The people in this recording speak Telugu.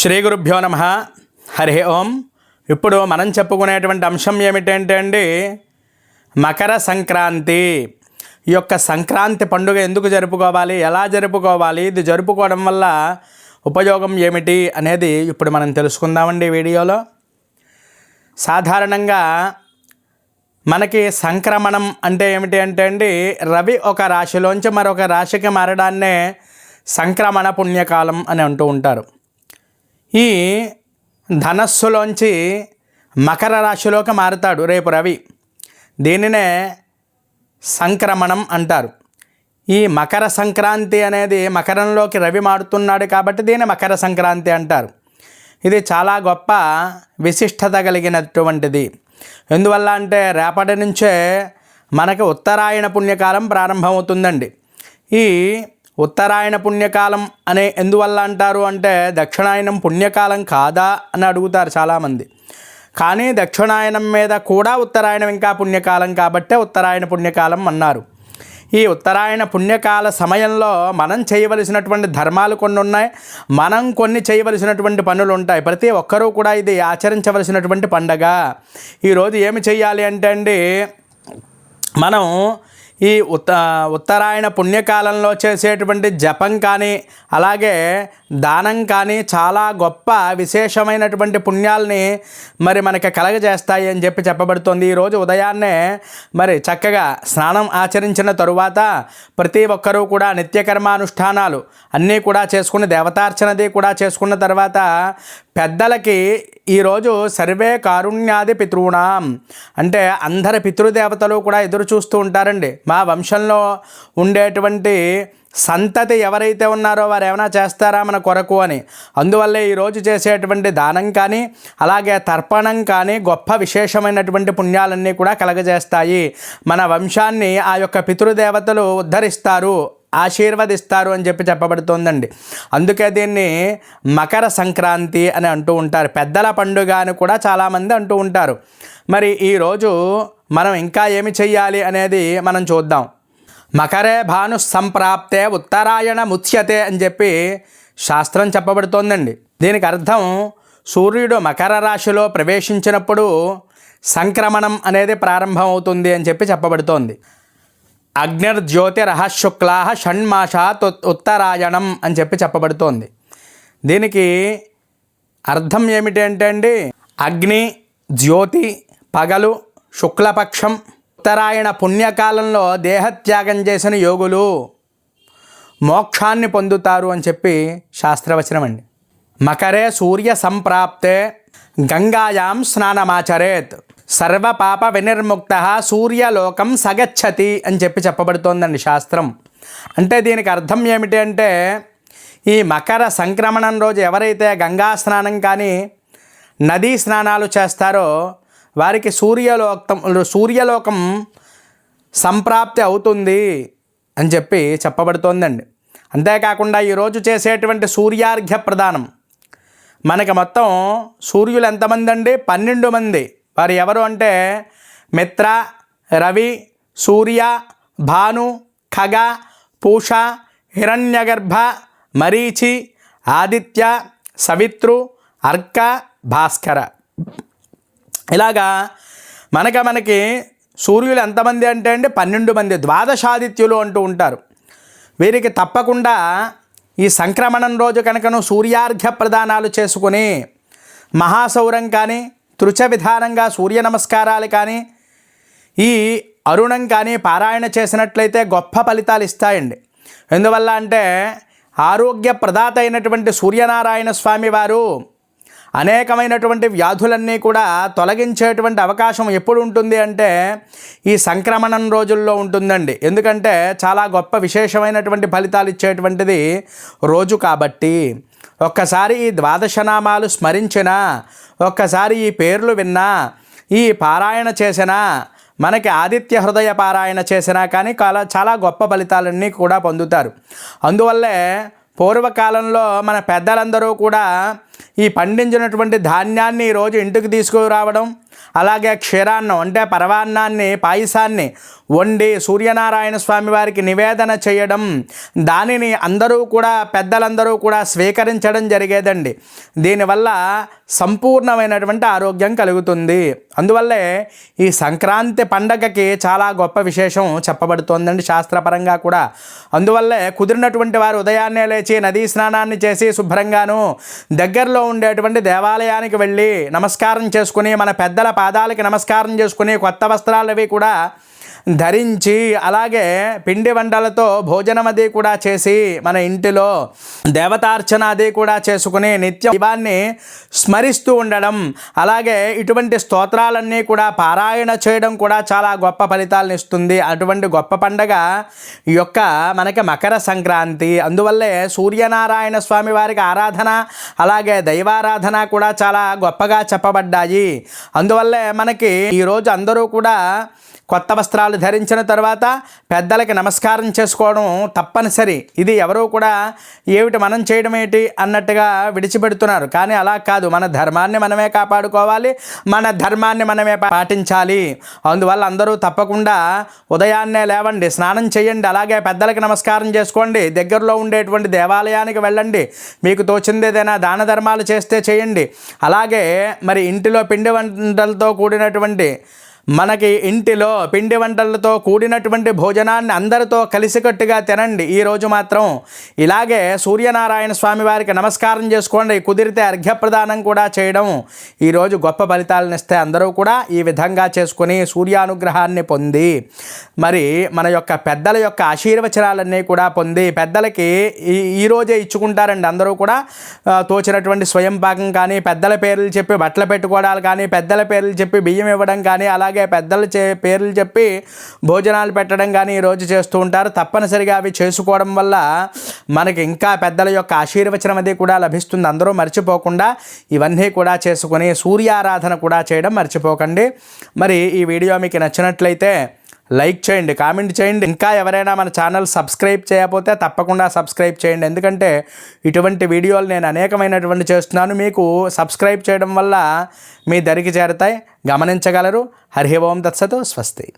శ్రీ గురుభ్యో నమ. హరి ఓం. ఇప్పుడు మనం చెప్పుకునేటువంటి అంశం ఏమిటంటే అండి మకర సంక్రాంతి. ఈ యొక్క సంక్రాంతి పండుగ ఎందుకు జరుపుకోవాలి ఎలా జరుపుకోవాలి ఇది జరుపుకోవడం వల్ల ఉపయోగం ఏమిటి అనేది ఇప్పుడు మనం తెలుసుకుందామండి వీడియోలో. సాధారణంగా మనకి సంక్రమణం అంటే ఏమిటి అంటే అండి రవి ఒక రాశిలోంచి మరొక రాశికి మారడాన్నే సంక్రమణ పుణ్యకాలం అని అంటూ ఉంటారు. ఈ ధనస్సులోంచి మకర రాశిలోకి మారుతాడు రేపు రవి. దీనినే సంక్రమణం అంటారు. ఈ మకర సంక్రాంతి అనేది మకరంలోకి రవి మారుతున్నాడు కాబట్టి దీన్ని మకర సంక్రాంతి అంటారు. ఇది చాలా గొప్ప విశిష్టత కలిగినటువంటిది. ఎందువల్ల అంటే రేపటి నుంచే మనకి ఉత్తరాయణ పుణ్యకాలం ప్రారంభమవుతుందండి. ఈ ఉత్తరాయణ పుణ్యకాలం అనే ఎందువల్ల అంటారు అంటే దక్షిణాయనం పుణ్యకాలం కాదా అని అడుగుతారు చాలామంది. కానీ దక్షిణాయనం మీద కూడా ఉత్తరాయణం ఇంకా పుణ్యకాలం కాబట్టే ఉత్తరాయణ పుణ్యకాలం అన్నారు. ఈ ఉత్తరాయణ పుణ్యకాల సమయంలో మనం చేయవలసినటువంటి ధర్మాలు కొన్ని ఉన్నాయి. మనం కొన్ని చేయవలసినటువంటి పనులు ఉంటాయి. ప్రతి ఒక్కరూ కూడా ఇది ఆచరించవలసినటువంటి పండగ. ఈరోజు ఏమి చేయాలి అంటే అండి మనం ఈ ఉత్త ఉత్తరాయణ పుణ్యకాలంలో చేసేటువంటి జపం కానీ అలాగే దానం కానీ చాలా గొప్ప విశేషమైనటువంటి పుణ్యాల్ని మరి మనకి కలగజేస్తాయి అని చెప్పి చెప్పబడుతుంది. ఈరోజు ఉదయాన్నే మరి చక్కగా స్నానం ఆచరించిన తరువాత ప్రతి ఒక్కరూ కూడా నిత్యకర్మానుష్ఠానాలు అన్నీ కూడా చేసుకుని దేవతార్చనది కూడా చేసుకున్న తర్వాత పెద్దలకి ఈరోజు సర్వే కారుణ్యాది పితృణాం. అంటే అందరి పితృదేవతలు కూడా ఎదురు చూస్తూ ఉంటారండి. మా వంశంలో ఉండేటువంటి సంతతి ఎవరైతే ఉన్నారో వారు ఏమైనా చేస్తారా మన కొరకు అని. అందువల్లే ఈరోజు చేసేటువంటి దానం కానీ అలాగే తర్పణం కానీ గొప్ప విశేషమైనటువంటి పుణ్యాలన్నీ కూడా కలగజేస్తాయి. మన వంశాన్ని ఆ యొక్క పితృదేవతలు ఉద్ధరిస్తారు ఆశీర్వదిస్తారు అని చెప్పి చెప్పబడుతోందండి. అందుకే దీన్ని మకర సంక్రాంతి అని అంటూ ఉంటారు. పెద్దల పండుగ అని కూడా చాలామంది అంటూ ఉంటారు. మరి ఈరోజు మనం ఇంకా ఏమి చెయ్యాలి అనేది మనం చూద్దాం. మకరే భాను సంప్రాప్తే ఉత్తరాయణ ముత్యతే అని చెప్పి శాస్త్రం చెప్పబడుతోందండి. దీనికి అర్థం సూర్యుడు మకర రాశిలో ప్రవేశించినప్పుడు సంక్రమణం అనేది ప్రారంభమవుతుంది అని చెప్పి చెప్పబడుతోంది. అగ్నిర్జ్యోతిరహ శుక్లా షణ్మాషాత్ ఉత్తరాయణం అని చెప్పి చెప్పబడుతోంది. దీనికి అర్థం ఏమిటి అంటే అండి అగ్ని జ్యోతి పగలు శుక్లపక్షం ఉత్తరాయణ పుణ్యకాలంలో దేహత్యాగం చేసిన యోగులు మోక్షాన్ని పొందుతారు అని చెప్పి శాస్త్రవచనం అండి. మకరే సూర్య సంప్రాప్తే గంగాయాం స్నానమాచరేత్. సర్వ పాప వినిర్ముక్త సూర్యలోకం సగచ్చతి అని చెప్పి చెప్పబడుతోందండి శాస్త్రం. అంటే దీనికి అర్థం ఏమిటి అంటే ఈ మకర సంక్రమణం రోజు ఎవరైతే గంగా స్నానం కానీ నదీ స్నానాలు చేస్తారో వారికి సూర్యలోకం సూర్యలోకం సంప్రాప్తి అవుతుంది అని చెప్పి చెప్పబడుతోందండి. అంతేకాకుండా ఈరోజు చేసేటువంటి సూర్యార్ఘ్య ప్రదానం. మనకి మొత్తం సూర్యులు ఎంతమంది అండి? పన్నెండు మంది. వారు ఎవరు అంటే మిత్ర రవి సూర్య భాను ఖగ పూష హిరణ్యగర్భ మరీచి ఆదిత్య సవిత్రు అర్క భాస్కర. ఇలాగా మనక మనకి సూర్యులు ఎంతమంది అంటే అండి? పన్నెండు మంది ద్వాదశాదిత్యులు అంటూ ఉంటారు. వీరికి తప్పకుండా ఈ సంక్రమణం రోజు కనుకను సూర్యార్ఘ్య ప్రదానాలు చేసుకుని మహాసౌరం కానీ తృచ విధానంగా సూర్య నమస్కారాలు కానీ ఈ అరుణం కానీ పారాయణ చేసినట్లయితే గొప్ప ఫలితాలు ఇస్తాయండి. ఎందువల్ల అంటే ఆరోగ్య ప్రదాత అయినటువంటి సూర్యనారాయణ స్వామి వారు అనేకమైనటువంటి వ్యాధులన్నీ కూడా తొలగించేటువంటి అవకాశం ఎప్పుడు ఉంటుంది అంటే ఈ సంక్రమణం రోజుల్లో ఉంటుందండి. ఎందుకంటే చాలా గొప్ప విశేషమైనటువంటి ఫలితాలు ఇచ్చేటువంటిది రోజు కాబట్టి. ఒక్కసారి ఈ ద్వాదశనామాలు స్మరించినా ఒక్కసారి ఈ పేర్లు విన్నా ఈ పారాయణ చేసినా మనకి ఆదిత్య హృదయ పారాయణ చేసినా కానీ చాలా చాలా గొప్ప ఫలితాలన్నీ కూడా పొందుతారు. అందువల్లే పూర్వకాలంలో మన పెద్దలందరూ కూడా ఈ పండించినటువంటి ధాన్యాన్ని ఈరోజు ఇంటికి తీసుకురావడం అలాగే క్షీరాన్నం అంటే పరవాన్నాన్ని పాయసాన్ని వండి సూర్యనారాయణ స్వామి వారికి నివేదన చేయడం దానిని అందరూ కూడా పెద్దలందరూ కూడా స్వీకరించడం జరిగేదండి. దీనివల్ల సంపూర్ణమైనటువంటి ఆరోగ్యం కలుగుతుంది. అందువల్లే ఈ సంక్రాంతి పండగకి చాలా గొప్ప విశేషం చెప్పబడుతోందండి శాస్త్రపరంగా కూడా. అందువల్లే కుదిరినటువంటి వారు ఉదయాన్నే లేచి నదీ స్నానాన్ని చేసి శుభ్రంగాను దగ్గరలో ఉండేటువంటి దేవాలయానికి వెళ్ళి నమస్కారం చేసుకుని మన పెద్దల పాదాలకి నమస్కారం చేసుకుని కొత్త వస్త్రాలు అవి కూడా ధరించి అలాగే పిండి వంటలతో భోజనం అది కూడా చేసి మన ఇంటిలో దేవతార్చన అది కూడా చేసుకుని నిత్యం శివాన్ని స్మరిస్తూ ఉండడం అలాగే ఇటువంటి స్తోత్రాలన్నీ కూడా పారాయణ చేయడం కూడా చాలా గొప్ప ఫలితాలను ఇస్తుంది. అటువంటి గొప్ప పండగ ఈ యొక్క మనకి మకర సంక్రాంతి అందువల్లే సూర్యనారాయణ స్వామి వారికి ఆరాధన అలాగే దైవారాధన కూడా చాలా గొప్పగా చెప్పబడ్డాయి. అందువల్లే మనకి ఈరోజు అందరూ కూడా కొత్త వస్త్రాలు ధరించిన తర్వాత పెద్దలకి నమస్కారం చేసుకోవడం తప్పనిసరి. ఇది ఎవరూ కూడా ఏమిటి మనం చేయడం ఏంటి అన్నట్టుగా విడిచిపెడుతున్నారు. కానీ అలా కాదు. మన ధర్మాన్ని మనమే కాపాడుకోవాలి. మన ధర్మాన్ని మనమే పాటించాలి. అందువల్ల అందరూ తప్పకుండా ఉదయాన్నే లేవండి స్నానం చేయండి అలాగే పెద్దలకి నమస్కారం చేసుకోండి దగ్గరలో ఉండేటువంటి దేవాలయానికి వెళ్ళండి. మీకు తోచింది ఏదైనా దాన ధర్మాలు చేస్తే చేయండి. అలాగే మరి ఇంటిలో పిండి వంటలతో కూడినటువంటి మనకి ఇంటిలో పిండి వంటలతో కూడినటువంటి భోజనాన్ని అందరితో కలిసికట్టుగా తినండి. ఈరోజు మాత్రం ఇలాగే సూర్యనారాయణ స్వామి వారికి నమస్కారం చేసుకోండి. కుదిరితే అర్ఘ్యప్రదానం కూడా చేయడం ఈరోజు గొప్ప ఫలితాలను ఇస్తే అందరూ కూడా ఈ విధంగా చేసుకుని సూర్యానుగ్రహాన్ని పొంది మరి మన యొక్క పెద్దల యొక్క ఆశీర్వచనాలన్నీ కూడా పొంది పెద్దలకి ఈ ఈరోజే ఇచ్చుకుంటారండి. అందరూ కూడా తోచినటువంటి స్వయం పాకం కానీ పెద్దల పేర్లు చెప్పి బట్టలు పెట్టుకోవడాలు కానీ పెద్దల పేర్లు చెప్పి బియ్యం ఇవ్వడం కానీ అలా అలాగే పెద్దలు చే పేర్లు చెప్పి భోజనాలు పెట్టడం కానీ ఈరోజు చేస్తూ ఉంటారు. తప్పనిసరిగా అవి చేసుకోవడం వల్ల మనకి ఇంకా పెద్దల యొక్క ఆశీర్వచనం అది కూడా లభిస్తుంది. అందరూ మర్చిపోకుండా ఇవన్నీ కూడా చేసుకొని సూర్యారాధన కూడా చేయడం మర్చిపోకండి. మరి ఈ వీడియో మీకు నచ్చినట్లయితే లైక్ చేయండి కామెంట్ చేయండి. ఇంకా ఎవరైనా మన ఛానల్ సబ్స్క్రైబ్ చేయకపోతే తప్పకుండా సబ్స్క్రైబ్ చేయండి. ఎందుకంటే ఇటువంటి వీడియోలు నేను అనేకమైనటువంటి చేస్తున్నాను. మీకు సబ్స్క్రైబ్ చేయడం వల్ల మీ దరికి చేరతాయి. గమనించగలరు. హరి ఓం తత్సతు స్వస్తి.